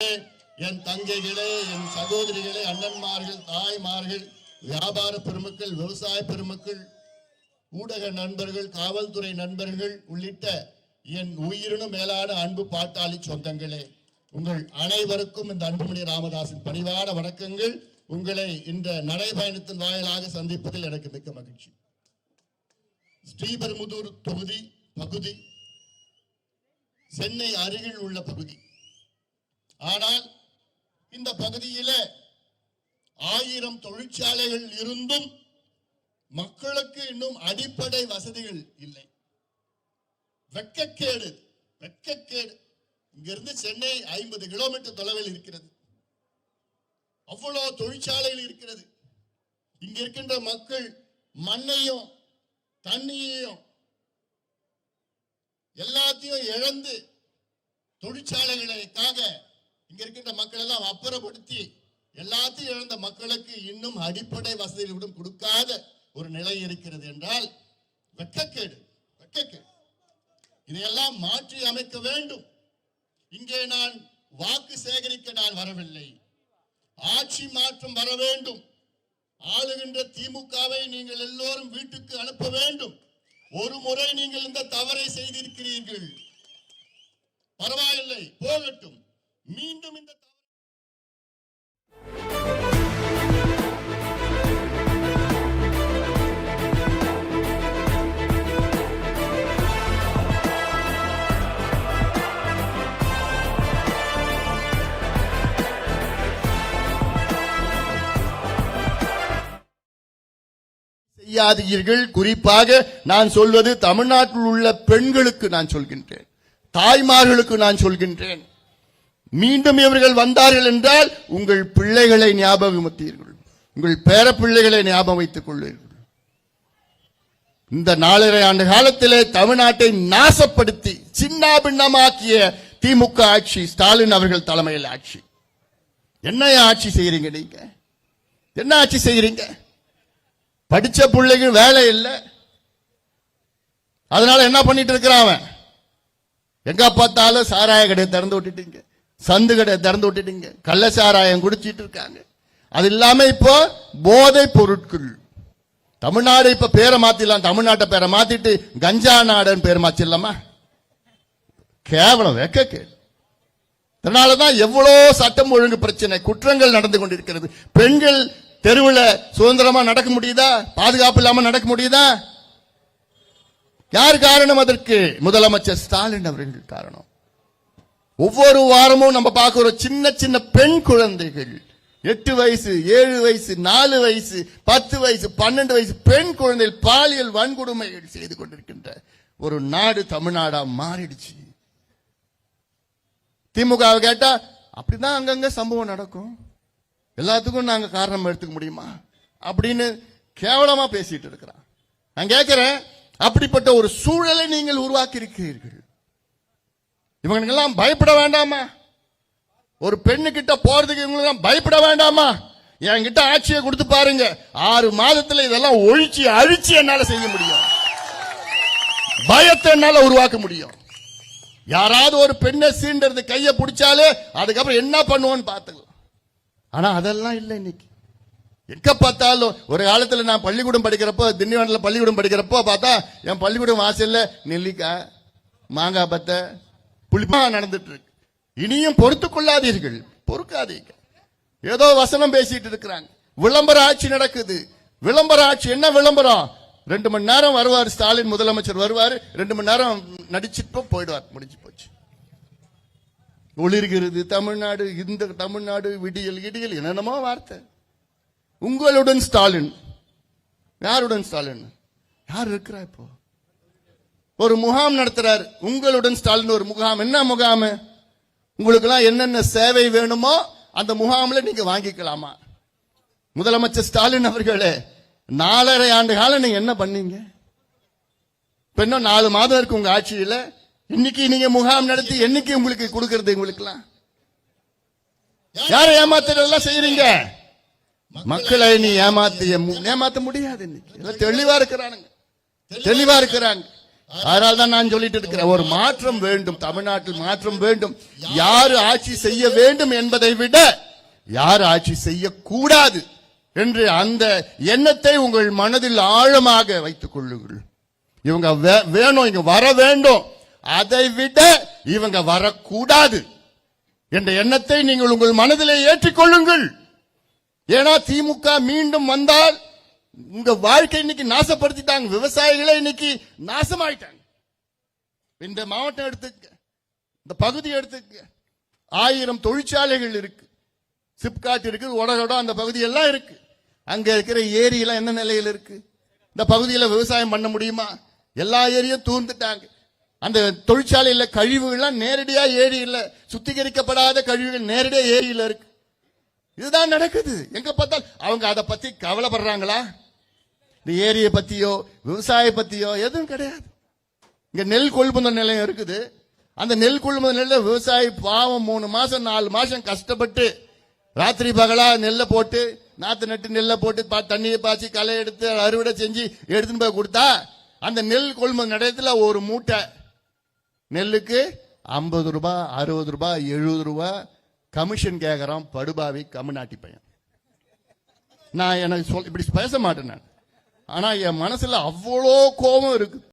என் தங்கைகளே என் சகோதரிகளே அண்ணன்மார்கள் தாய்மார்கள் வியாபார பெருமக்கள் விவசாய பெருமக்கள் ஊடக நண்பர்கள் காவல்துறை நண்பர்கள் உள்ளிட்ட என் உயிரினும் மேலான அன்பு பாட்டாளி சொந்தங்களே உங்கள் அனைவருக்கும் இந்த அன்புமணி ராமதாசின் பணிவான வணக்கங்கள். உங்களை இந்த நடைபயணத்தின் வாயிலாக சந்திப்பதில் எனக்கு மிக்க மகிழ்ச்சி. ஸ்ரீபெருமுதூர் தொகுதி பகுதி சென்னை அருகில் உள்ள பகுதி. ஆனால் இந்த பகுதியில ஆயிரம் தொழிற்சாலைகள் இருந்தும் மக்களுக்கு இன்னும் அடிப்படை வசதிகள் இல்லை. வெட்கக்கேடு வெட்கக்கேடு இங்கிருந்து சென்னை ஐம்பது கிலோமீட்டர் தொலைவில் இருக்கிறது. அவ்வளோ தொழிற்சாலைகள் இருக்கிறது. இங்க இருக்கின்ற மக்கள் மண்ணையும் தண்ணியையும் எல்லாத்தையும் இழந்து தொழிற்சாலைகளுக்காக இங்க இருக்கின்ற மக்கள் எல்லாம் அப்புறப்படுத்தி எல்லாத்தையும் இழந்த மக்களுக்கு இன்னும் அடிப்படை வசதிகள் கூட கொடுக்காத ஒரு நிலை இருக்கிறது என்றால் வெக்கக்கேடு வெக்கக்கேடு இதையெல்லாம் மாற்றி அமைக்க வேண்டும். இங்கே நான் வாக்கு சேகரிக்க நான் வரவில்லை. ஆட்சி மாற்றம் வர வேண்டும். ஆளுகின்ற திமுகவை நீங்கள் எல்லோரும் வீட்டுக்கு அனுப்ப வேண்டும். ஒரு முறை நீங்கள் இந்த தவறை செய்திருக்கிறீர்கள். பரவாயில்லை போகட்டும். மீண்டும் இந்த செய்யாதீர்கள். குறிப்பாக நான் சொல்வது தமிழ்நாட்டில் உள்ள பெண்களுக்கு நான் சொல்கின்றேன். தாய்மார்களுக்கு நான் சொல்கின்றேன். மீண்டும் இவர்கள் வந்தார்கள் என்றால் உங்கள் பிள்ளைகளை ஞாபகமத்தீர்கள் உங்கள் பேர பிள்ளைகளை ஞாபகம் வைத்துக் கொள்வீர்கள் இந்த நாலரை ஆண்டு காலத்திலே தமிழ்நாட்டை நாசப்படுத்தி சின்னாபின்னமாக்கிய திமுக ஆட்சி ஸ்டாலின் அவர்கள் தலைமையில் ஆட்சி. என்ன ஆட்சி செய்யறீங்க நீங்க? என்ன ஆட்சி செய்யறீங்க படிச்ச பிள்ளைகள் வேலை இல்லை. அதனால என்ன பண்ணிட்டு இருக்கிறான் அவன்? எங்க பார்த்தாலும் சாராய கடையை திறந்து விட்டுட்டீங்க. சந்து கடை திறந்து விட்டுட்டீங்க. கள்ள சாராயம் குடிச்சிட்டு இருக்காங்க. அது இல்லாம இப்போ போதை பொருட்கள். தமிழ்நாடு இப்ப பேரை மாத்திடலாம். தமிழ்நாட்டை பேரை மாத்திட்டு கஞ்சா நாடுன்னு பேர் மாத்திடலாமா? கேவலம் வெக்க கேடு அதனாலதான் எவ்வளோ சட்டம் ஒழுங்கு பிரச்சனை குற்றங்கள் நடந்து கொண்டிருக்கிறது. பெண்கள் தெருவில் சுதந்திரமா நடக்க முடியுதா? பாதுகாப்பு இல்லாம நடக்க முடியுதா? யார் காரணம் அதற்கு? முதலமைச்சர் ஸ்டாலின் அவர்கள் காரணம். ஒவ்வொரு வாரமும் நம்ம பார்க்கிறோம் சின்ன சின்ன பெண் குழந்தைகள் எட்டு வயசு ஏழு வயசு நாலு வயசு பத்து வயசு பன்னெண்டு வயசு பெண் குழந்தைகள் பாலியல் வன்கொடுமைகள் செய்து கொண்டிருக்கின்ற ஒரு நாடு தமிழ்நாடா மாறிடுச்சு. திமுக கேட்டா அப்படிதான் அங்கங்க சம்பவம் நடக்கும். எல்லாத்துக்கும் நாங்க காரணம் எடுத்துக்க முடியுமா? அப்படின்னு கேவலமா பேசிட்டு இருக்கிறான். நான் கேட்கிறேன் அப்படிப்பட்ட ஒரு சூழலை நீங்கள் உருவாக்கி இருக்கிறீர்கள் இவங்களுக்கெல்லாம் பயப்பட வேண்டாமா? ஒரு பெண்ணு கிட்ட போறதுக்கு இவங்களுக்கெல்லாம் பயப்பட வேண்டாமா? என்கிட்ட ஆட்சியை கொடுத்து பாருங்க. ஆறு மாதத்துல இதெல்லாம் ஒழிச்சு அழிச்சு என்னால செய்ய முடியும். பயத்தை என்னால உருவாக்க முடியும். யாராவது ஒரு பெண்ணை சீண்டறது கையை பிடிச்சாலே அதுக்கப்புறம் என்ன பண்ணுவோன்னு பார்த்துக்கலாம். ஆனா அதெல்லாம் இல்லை இன்னைக்கு. எங்க பார்த்தாலும் ஒரு காலத்துல நான் பள்ளிக்கூடம் படிக்கிறப்போ திண்டிவனத்தில் பள்ளிக்கூடம் படிக்கிறப்போ பார்த்தா என் பள்ளிக்கூடம் வாசல்ல நெல்லிக்காய் மாங்காய் பத்தை புளிப்பாக நடந்துட்டு இருக்கு இனியும் பொறுத்து கொள்ளாதீர்கள் பொறுக்காதீங்க ஏதோ வசனம் பேசிட்டு இருக்கிறாங்க. விளம்பர ஆட்சி நடக்குது. விளம்பர ஆட்சி என்ன விளம்பரம்? ரெண்டு மணி நேரம் வருவார் ஸ்டாலின் முதலமைச்சர் வருவார். ரெண்டு மணி நேரம் நடிச்சிட்டு போயிடுவார். முடிஞ்சு போச்சு. ஒளிர்கிறது தமிழ்நாடு இந்த தமிழ்நாடு விடியல் இடியல் என்னென்னமோ வார்த்தை. உங்களுடன் ஸ்டாலின். யாருடன் ஸ்டாலின்? யார் இருக்கிறா இப்போ? ஒரு முகாம் நடத்துறாரு. உங்களுடன் ஸ்டாலின் ஒரு முகாம். என்ன முகாம்? உங்களுக்கெல்லாம் என்னென்ன சேவை வேணுமோ அந்த முகாம்ல நீங்க வாங்கிக்கலாமா? முதலமைச்சர் ஸ்டாலின் அவர்களே நாலரை ஆண்டு காலம் நீங்க என்ன பண்ணீங்க? இப்ப இன்னும் நாலு மாதம் இருக்கு உங்க ஆட்சியில. இன்னைக்கு நீங்க முகாம் நடத்தி என்னைக்கு உங்களுக்கு கொடுக்கறது உங்களுக்குலாம் யாரை ஏமாத்துறதெல்லாம் செய்யறீங்க மக்களை நீ ஏமாத்தி ஏமாத்த முடியாது இன்னைக்கு. எல்லாம் தெளிவா இருக்கிறானுங்க. தெளிவா இருக்கிறாங்க. அதனால தான் நான் சொல்லிட்டு இருக்கிறேன் ஒரு மாற்றம் வேண்டும் தமிழ்நாட்டில் மாற்றம் வேண்டும். யாரு ஆட்சி செய்ய வேண்டும் என்பதை விட யார் ஆட்சி செய்யக்கூடாது என்று அந்த எண்ணத்தை உங்கள் மனதில் ஆழமாக வைத்துக் கொள்ளுங்கள். இவங்க வே- வேணும் இங்க வர வேண்டும். அதை விட இவங்க வரக்கூடாது என்ற எண்ணத்தை நீங்கள் உங்கள் மனதிலே ஏற்றிக்கொள்ளுங்கள். ஏன்னா திமுக மீண்டும் வந்தால் உங்க வாழ்க்கை இன்னைக்கு நாசப்படுத்திட்டாங்க. விவசாயிகளே இன்னைக்கு நாசமாயிட்டாங்க. இந்த மாவட்டம் எடுத்துக்க இந்த பகுதி எடுத்துக்க ஆயிரம் தொழிற்சாலைகள் இருக்கு. சிப்காட் இருக்கு உடகடம் அந்த பகுதி எல்லாம் இருக்கு. அங்க இருக்கிற ஏரி எல்லாம் என்ன நிலையில் இருக்கு? இந்த பகுதியில விவசாயம் பண்ண முடியுமா? எல்லா ஏரியும் தூர்ந்துட்டாங்க. அந்த தொழிற்சாலையில கழிவுகள்லாம் நேரடியா ஏரியில சுத்திகரிக்கப்படாத கழிவுகள் நேரடியா ஏரியில இருக்கு. இதுதான் நடக்குது. எங்க பார்த்தால் அவங்க அதை பத்தி கவலைப்படுறாங்களா? இந்த ஏரியை பத்தியோ விவசாய பத்தியோ எதுவும் கிடையாது. இங்க நெல் கொள்முதல் நிலையம் இருக்குது. அந்த நெல் கொள்முதல் நிலையம் விவசாயி பாவம் மூணு மாசம் நாலு மாசம் கஷ்டப்பட்டு ராத்திரி பகலா நெல்லை போட்டு நாத்து நட்டு நெல்லை போட்டு தண்ணியை பாய்ச்சி களை எடுத்து அறுவடை செஞ்சு எடுத்துன்னு போய் கொடுத்தா அந்த நெல் கொள்முதல் நிலையத்துல ஒரு மூட்டை நெல்லுக்கு ஐம்பது ரூபாய் அறுபது ரூபாய் எழுபது ரூபாய் கமிஷன் கேட்கறான் படுபாவி கம்முநாட்டி பையன். நான் எனக்கு சொல் இப்படி பேச மாட்டேன் நான். ஆனா என் மனசுல அவ்வளோ கோபம் இருக்கு.